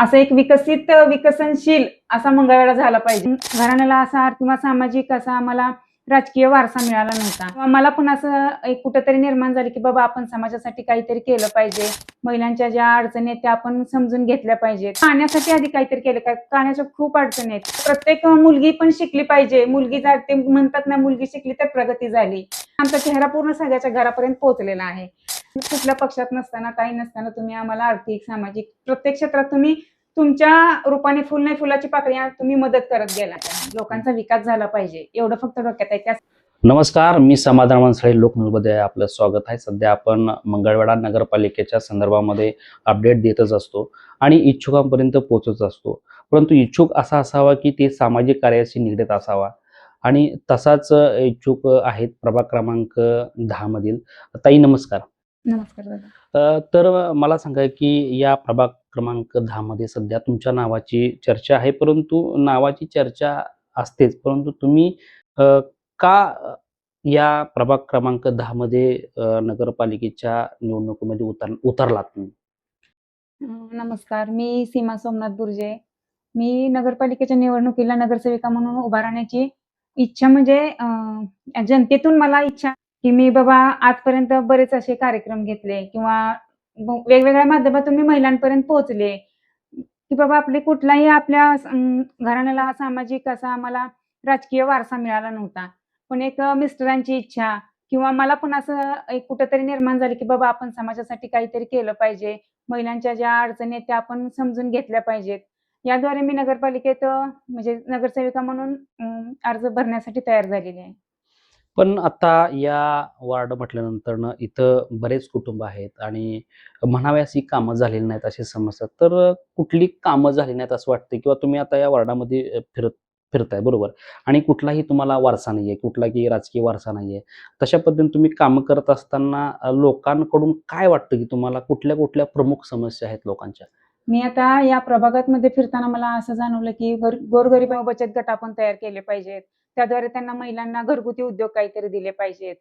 असं एक विकसित विकसनशील असा मंगळवेढा झाला पाहिजे. घराण्याला असा किंवा सामाजिक असा आम्हाला राजकीय वारसा मिळाला नव्हता. मला पण असं एक कुठंतरी निर्माण झालं की बाबा आपण समाजासाठी काहीतरी केलं पाहिजे. महिलांच्या ज्या अडचणी आहेत त्या आपण समजून घेतल्या पाहिजेत. पाण्यासाठी आधी काहीतरी केलं काय पाण्याच्या खूप अडचणी आहेत. प्रत्येक मुलगी पण शिकली पाहिजे. मुलगी ते म्हणतात ना मुलगी शिकली तर प्रगती झाली. आमचा चेहरा पूर्ण सगळ्याच्या घरापर्यंत पोहोचलेला आहे. कुठल्या पक्षात नसताना काही नसताना तुम्ही आम्हाला आर्थिक सामाजिक प्रत्येक क्षेत्रात तुम्ही तुमच्या रूपाने फुल नाही फुलाची पाकळी तुम्ही मदत करत गेला. लोकांचा विकास झाला पाहिजे. एवढं फक्त डोक्यात आहे. त्या नमस्कार मी समाधान मनसळे लोकन्यूजमध्ये आपलं स्वागत आहे. सध्या आपण मंगळवेढा नगरपालिकेच्या संदर्भामध्ये अपडेट देतच असतो आणि इच्छुकांपर्यंत पोहोचत असतो. परंतु इच्छुक असा असावा की ते सामाजिक कार्याशी निगडीत असावा. आणि तसाच इच्छुक आहेत प्रभाग क्रमांक दहा मधील. ताई नमस्कार. नमस्कार दादा. तर मला सांगा की या प्रभाग क्रमांक दहा मध्ये सध्या तुमच्या नावाची चर्चा आहे परंतु नावाची चर्चा असतेच. परंतु तुम्ही का या प्रभाग क्रमांक दहा मध्ये नगरपालिकेच्या निवडणुकीमध्ये उतर उतरलात तुम्ही? नमस्कार. मी सीमा सोमनाथ बुर्जे. मी नगरपालिकेच्या निवडणुकीला नगरसेविका म्हणून उभा राहण्याची इच्छा म्हणजे जनतेतून मला इच्छा की मी बाबा आजपर्यंत बरेच असे कार्यक्रम घेतले किंवा वेगवेगळ्या माध्यमातून मी महिलांपर्यंत पोहोचले. की बाबा आपले कुठलाही आपल्या घराण्याला हा सामाजिक असा आम्हाला राजकीय वारसा मिळाला नव्हता. पण एक मिस्टरांची इच्छा किंवा मला पण असं एक कुठंतरी निर्माण झालं की बाबा आपण समाजासाठी काहीतरी केलं पाहिजे. महिलांच्या ज्या अडचणी आहेत त्या आपण समजून घेतल्या पाहिजेत. याद्वारे मी नगरपालिकेत म्हणजे नगरसेविका म्हणून अर्ज भरण्यासाठी तयार झालेली आहे. पण आता या वार्ड म्हटल्यानंतर इथं बरेच कुटुंब आहेत आणि म्हणावे कामं झालेली नाहीत अशी समजतात तर कुठली कामं झाली नाहीत असं वाटतं किंवा तुम्ही आता या वार्डामध्ये फिरत फिरताय बरोबर? आणि कुठलाही तुम्हाला वारसा नाहीये कुठलाही राजकीय वारसा नाहीये. तशा पद्धतीने तुम्ही कामं करत असताना लोकांकडून काय वाटतं की तुम्हाला? कुठल्या कुठल्या प्रमुख समस्या आहेत लोकांच्या? मी आता या प्रभागात मध्ये फिरताना मला असं जाणवलं की गोरगरीब बचत गट आपण तयार केले पाहिजेत. त्याद्वारे त्यांना महिलांना घरगुती उद्योग काहीतरी दिले पाहिजेत.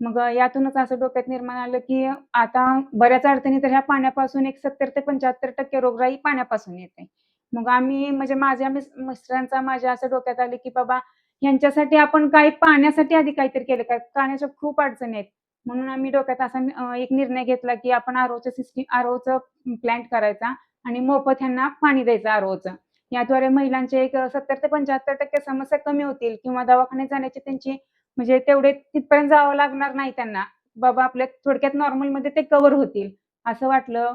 मग यातूनच असं डोक्यात निर्माण आलं की आता बऱ्याच अडचणी तर ह्या पाण्यापासून एक सत्तर ते पंच्याहत्तर टक्के रोगराई पाण्यापासून येते. मग आम्ही म्हणजे माझ्या मिस- मिस्टरांचा माझ्या असं डोक्यात आलं की बाबा यांच्यासाठी आपण काही पाण्यासाठी आधी काहीतरी केलं काय पाण्याच्या खूप अडचणी आहेत. म्हणून आम्ही डोक्यात असा एक निर्णय घेतला की आपण आरोचं सिस्टीम आरोचं प्लॅन्ट करायचा आणि मोफत ह्यांना पाणी द्यायचं आरोचं याद्वारे महिलांचे एक सत्तर ते पंच्याहत्तर टक्के समस्या कमी होतील किंवा दवाखान्यात जाण्याची त्यांची म्हणजे तेवढे तिथपर्यंत जावं लागणार नाही त्यांना. बाबा आपल्या थोडक्यात नॉर्मलमध्ये ते कव्हर होतील असं वाटलं.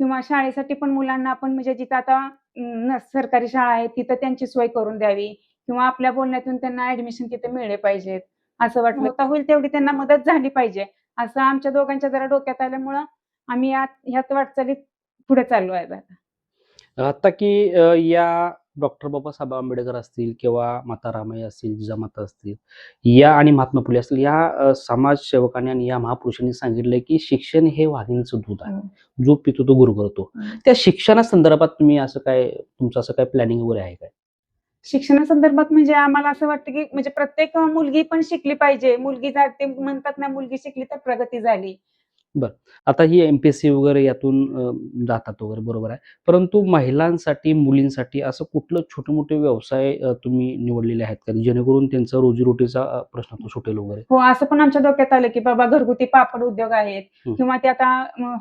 किंवा शाळेसाठी पण मुलांना आपण म्हणजे जिथं आता सरकारी शाळा आहे तिथं त्यांची सोय करून द्यावी. किंवा आपल्या बोलण्यातून त्यांना ऍडमिशन तिथे मिळले पाहिजेत. असं वाटलं होता होईल तेवढी त्यांना मदत झाली पाहिजे. असं आमच्या दोघांच्या जरा डोक्यात आल्यामुळं आम्ही यात ह्यात वाटचालीत पुढे चाललो आहे आता. आता की या डॉक्टर बाबासाहेब आंबेडकर असतील किंवा माता रामाई असतील जिजामाता असतील या आणि महात्मा फुले असतील या समाजसेवकांनी आणि या महापुरुषांनी सांगितलंय की शिक्षण हे वाघिणीचं दूध आहे. जो पितो तो गुरु करतो. त्या शिक्षणासंदर्भात तुम्ही असं काय तुमचं असं काय प्लॅनिंग वगैरे आहे काय? शिक्षणासंदर्भात म्हणजे आम्हाला असं वाटतं की म्हणजे प्रत्येक मुलगी पण शिकली पाहिजे. मुलगी जा- ते म्हणतात ना मुलगी शिकली तर प्रगती झाली. आता ही एमपीएससी वगैरे यातून जातात वगैरे बरोबर आहे. परंतु महिलांसाठी मुलींसाठी असं कुठलं छोटे मोठे व्यवसाय तुम्ही निवडलेले आहेत का? जेणेकरून त्यांचा रोजीरोटीचा प्रश्न तो सुटेल वगैरे. हो असं पण आमच्या डोक्यात आलं की बाबा घरगुती पापड उद्योग आहेत. किंवा ते आता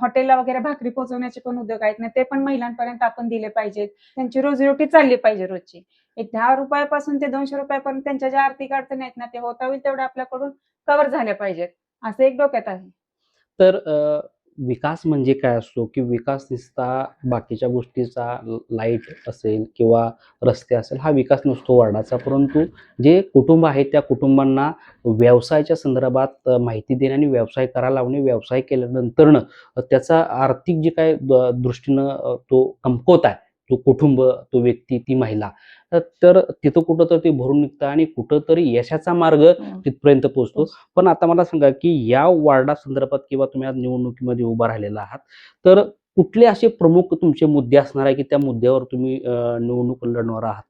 हॉटेलला वगैरे भाकरी पोहोचवण्याचे पण उद्योग आहेत ना ते पण महिलांपर्यंत आपण दिले पाहिजेत. त्यांची रोजीरोटी चालली पाहिजे रोजची. एक दहा रुपयापासून ते दोनशे रुपयापर्यंत त्यांच्या ज्या आर्थिक अडचणी आहेत ना ते होता होईल तेवढ्या आपल्याकडून कव्हर झाल्या पाहिजेत. असं एक डोक्यात आहे. तर विकास म्हणजे काय असतो? की विकास नुसता बाकीच्या गोष्टीचा लाइट असेल किंवा रस्ते असेल हा विकास नसतो वार्डाचा परंतु जे कुटुंब आहे त्या कुटुंबांना व्यवसायाच्या संदर्भात माहिती देणे आणि व्यवसाय करायला लावणे व्यवसाय केल्यानंतरनं त्याचा आर्थिक जे काय द- दृष्टीनं तो कमकवत आहे. तो कुटुंब तो व्यक्ती ती महिला. तर तिथं कुठं तर ते भरून निघतं आणि कुठंतरी यशाचा मार्ग तिथपर्यंत पोहोचतो. पण आता मला सांगा की या वार्डा संदर्भात किंवा तुम्ही आज निवडणुकीमध्ये उभा राहिलेला आहात तर कुठले असे प्रमुख तुमचे मुद्दे असणार आहे की त्या मुद्द्यावर तुम्ही निवडणूक लढणार आहात?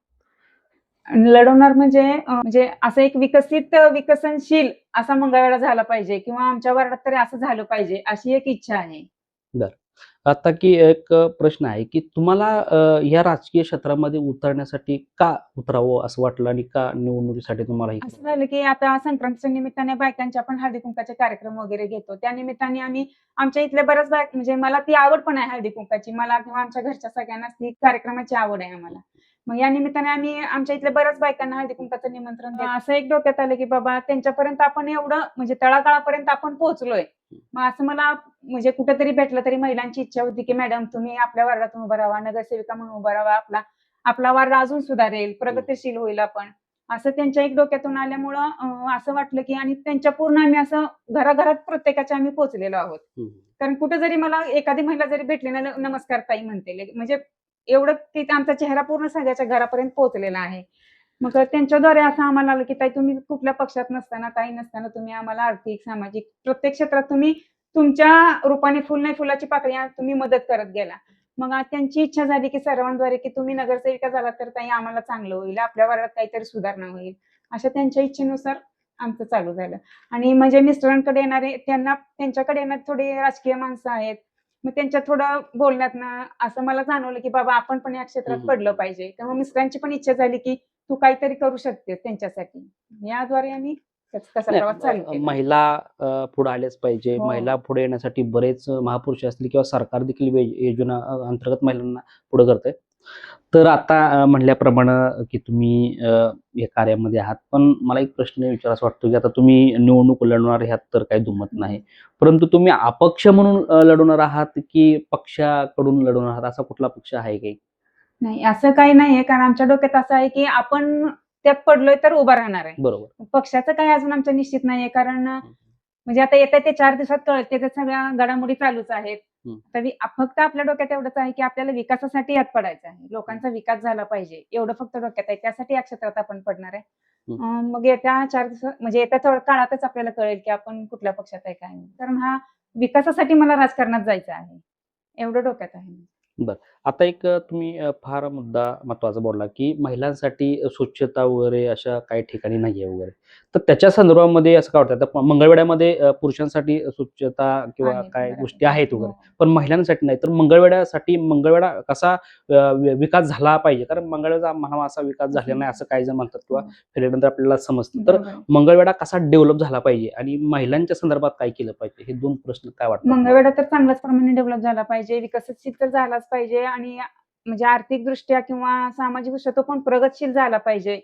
लढवणार म्हणजे म्हणजे असं एक विकसित विकसनशील असा मंगळवेढा झाला पाहिजे किंवा आमच्या वार्डात तरी असं झालं पाहिजे अशी एक इच्छा आहे. आता की एक प्रश्न आहे की तुम्हाला या राजकीय क्षेत्रामध्ये उतरण्यासाठी का उतरावं असं वाटलं आणि का निवडणुकीसाठी तुम्हाला हे असं झालं की आता संक्रांतीच्या निमित्ताने बायकांचे आपण हळदी कुंकाचे कार्यक्रम वगैरे घेतो. त्या निमित्ताने आम्ही आमच्या इथल्या बऱ्याच बायक म्हणजे मला ती आवड पण आहे हळदी कुंकाची मला किंवा आमच्या घरच्या सगळ्यांनाच ती कार्यक्रमाची आवड आहे आम्हाला. मग या निमित्ताने आम्ही आमच्या इथल्या बऱ्याच बायकांना हळदी कुंकाचं निमंत्रण असं एक डोक्यात आलं की बाबा त्यांच्यापर्यंत आपण एवढं म्हणजे तळागाळापर्यंत आपण पोहोचलोय. मग असं मला म्हणजे कुठेतरी भेटलं तरी महिलांची इच्छा होती की मॅडम तुम्ही आपल्या वार्डातून उभं राहा नगरसेविका म्हणून उभं राहा आपला आपला वार्ड अजून सुधारेल प्रगतिशील होईल आपण. असं त्यांच्या एक डोक्यातून आल्यामुळं असं वाटलं की आणि त्यांच्या पूर्ण आम्ही असं घराघरात प्रत्येकाच्या आम्ही पोहोचलेलो आहोत. कारण कुठे जरी मला एखादी महिला जरी भेटली ना नमस्कार ताई म्हणते म्हणजे एवढं की आमचा चेहरा पूर्ण सगळ्याच्या घरापर्यंत पोहोचलेला आहे. मग त्यांच्याद्वारे असं आम्हाला आलं की ताई तुम्ही कुठल्या पक्षात नसताना काही नसताना तुम्ही आम्हाला आर्थिक सामाजिक प्रत्येक क्षेत्रात तुम्ही तुमच्या रूपाने फुल नाही फुलाची पाकळी तुम्ही मदत करत गेला. मग त्यांची इच्छा झाली की सर्वांद्वारे की तुम्ही नगरसेविका झाला तर ताई आम्हाला चांगलं होईल आपल्या वर्गात काहीतरी सुधारणा होईल. अशा त्यांच्या इच्छेनुसार आमचं चालू झालं. आणि म्हणजे मिस्टरांकडे येणारे त्यांना त्यांच्याकडे येणारे थोडे राजकीय माणसं आहेत. मग त्यांच्या थोडं बोलण्यात ना असं मला जाणवलं की बाबा आपण पण या क्षेत्रात. पडलं पाहिजे तेव्हा मिस्टरांची पण इच्छा झाली की तू काहीतरी करू शकतेस त्यांच्यासाठी याद्वारे आम्ही. महिला पुढे आल्याच पाहिजे हो. महिला पुढे येण्यासाठी बरेच महापुरुष असतील किंवा सरकार देखील योजना अंतर्गत महिलांना पुढे करतंय तर आता अ, म्हणल्याप्रमाणे की तुम्ही या कार्यामध्ये आहात. पण मला एक प्रश्न विचारायचा वाटतो की आता तुम्ही निवडणूक लढवणार ह्यात तर काही दुमत नाही. परंतु तुम्ही अपक्ष म्हणून लढवणार आहात की पक्षाकडून लढवणार आहात? असा कुठला पक्ष आहे काही? नाही असं काही नाहीये. कारण आमच्या डोक्यात असं आहे की आपण त्यात पडलोय तर उभा राहणार आहे. बरोबर. पक्षाचं काही अजून आमच्या निश्चित नाहीये. कारण म्हणजे आता येत्या ते चार दिवसात कळते सगळ्या घडामोडी चालूच आहेत. तर फक्त आपल्या डोक्यात एवढंच आहे की आपल्याला विकासासाठी यात पडायचं आहे. लोकांचा विकास झाला पाहिजे. एवढं फक्त डोक्यात आहे. त्यासाठी या क्षेत्रात आपण पडणार आहे. मग येत्या चार दिवसात म्हणजे येत्या थोड्या काळातच आपल्याला कळेल की आपण कुठल्या पक्षात आहे काय कारण हा विकासासाठी मला राजकारणात जायचं आहे. एवढं डोक्यात आहे. आता एक तुम्ही फार मुद्दा महत्त्वाचा बोलला की महिलांसाठी स्वच्छता वगैरे अशा काही ठिकाणी नाहीये वगैरे. तर त्याच्या संदर्भामध्ये असं काय वाटतं? अ, पुरुषांसाठी स्वच्छता किंवा आहे, काय. गोष्टी आहेत वगैरे हो. पण महिलांसाठी नाही. तर मंगळवेढ्यासाठी मंगळवेढा कसा विकास झाला पाहिजे? कारण मंगळवेढा म्हणावा असा विकास झालेला नाही असं काही जण म्हणतात किंवा फिरल्यानंतर आपल्याला समजतं. तर. मंगळवेढा कसा डेव्हलप झाला पाहिजे? आणि महिलांच्या संदर्भात काय केलं पाहिजे? हे दोन प्रश्न काय वाटतात? मंगळवेढा तर चांगल्याच प्रमाणे डेव्हलप झाला पाहिजे. विकसित तर झालाच पाहिजे आणि म्हणजे आर्थिक दृष्ट्या किंवा सामाजिक दृष्ट्या तो पण प्रगतशील झाला पाहिजे.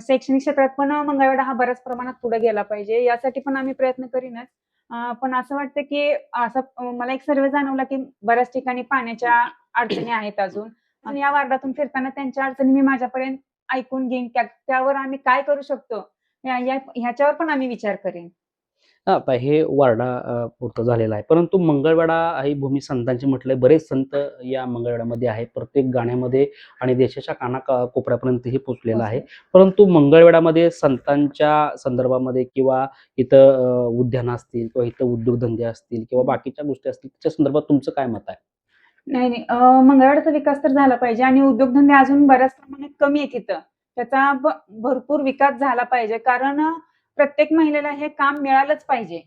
शैक्षणिक क्षेत्रात पण मंगळवेढा हा बऱ्याच प्रमाणात पुढे गेला पाहिजे. यासाठी पण आम्ही प्रयत्न करीनच. पण असं वाटतं की असं मला एक सर्वे जाणवला की बऱ्याच ठिकाणी पाण्याच्या अडचणी आहेत अजून. आणि या वार्डातून फिरताना त्यांच्या अडचणी मी माझ्यापर्यंत ऐकून घेईन. त्या- त्यावर आम्ही काय करू शकतो? ह्याच्यावर पण आम्ही विचार करेन. आता हे वारडा पुरतं झालेलं आहे. परंतु मंगळवेढा ही भूमी संतांची म्हटलंय बरेच संत या मंगळवेढ्यामध्ये आहेत. प्रत्येक गाण्यामध्ये आणि देशाच्या काना कोपऱ्यापर्यंत हे पोचलेलं आहे. परंतु मंगळवेढामध्ये संतांच्या संदर्भामध्ये किंवा इथं उद्यानं असतील किंवा इथं उद्योगधंदे असतील किंवा बाकीच्या गोष्टी असतील त्याच्या संदर्भात तुमचं काय मत आहे? नाही नाही. अं, मंगळवारचा विकास तर झाला पाहिजे आणि उद्योगधंदे अजून बऱ्याच प्रमाणात कमी आहेत तिथं त्याचा भरपूर विकास झाला पाहिजे. कारण प्रत्येक महिलेला हे काम मिळालंच पाहिजे.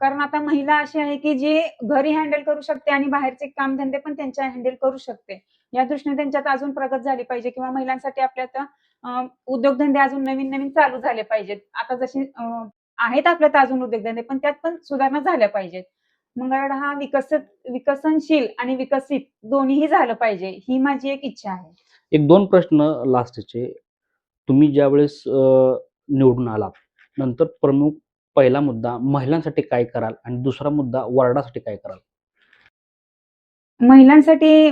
कारण आता महिला अशी आहे की जी घरी हँडल करू शकते आणि बाहेरचे कामधंदे पण त्यांच्या हँडल करू शकते. या दृष्टीने त्यांच्यात अजून प्रगत झाली पाहिजे किंवा महिलांसाठी आपल्यात अं, उद्योगधंदे अजून नवीन नवीन चालू झाले पाहिजेत. आता जसे आहेत आपल्यात अजून उद्योगधंदे पण त्यात पण सुधारणा झाल्या पाहिजेत. मंगळवेढा हा विकसित विकसनशील आणि विकसित दोन्हीही झालं पाहिजे ही माझी एक इच्छा आहे. एक दोन प्रश्न लास्टचे तुम्ही ज्यावेळेस निवडून आलात नंतर प्रमुख पहिला मुद्दा महिलांसाठी काय कराल आणि दुसरा मुद्दा वार्डासाठी काय कराल? महिलांसाठी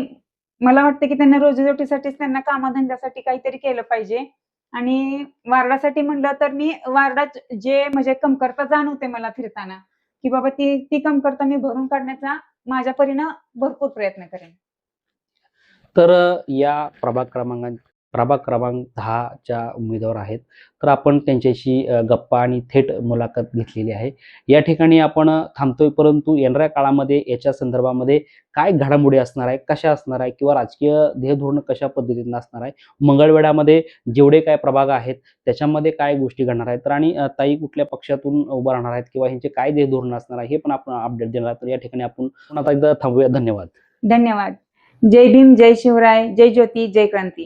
मला वाटतं की त्यांना रोजीरोटीसाठीच त्यांना कामधंद्यासाठी काहीतरी केलं पाहिजे. आणि वार्डासाठी म्हणलं तर मी वार्डात जे म्हणजे कमतरता जाणवते मला फिरताना की बाबा ती ती कमतरता मी भरून काढण्याचा माझ्या परीनं भरपूर प्रयत्न करेन. तर या प्रभाग क्रमांक प्रभाग क्रमांक दहाच्या उमेदवार आहेत. तर आपण त्यांच्याशी गप्पा आणि थेट मुलाखत घेतलेली आहे. या ठिकाणी आपण थांबतोय परंतु येणाऱ्या काळामध्ये याच्या संदर्भामध्ये काय घडामोडी असणार आहे कशा असणार आहे किंवा राजकीय ध्येयधोरण कशा पद्धतीनं असणार आहे मंगळवेढ्यामध्ये जेवढे काय प्रभाग आहेत त्याच्यामध्ये काय गोष्टी घडणार आहेत? तर आणि ताई कुठल्या पक्षातून उभं राहणार आहेत किंवा ह्यांचे काय ध्येयधोरण असणार आहे हे पण आपण अपडेट देणार आहे तर या ठिकाणी आपण आता एकदा थांबूया. धन्यवाद. धन्यवाद. जय भीम जय शिवराय जय ज्योती जय क्रांती.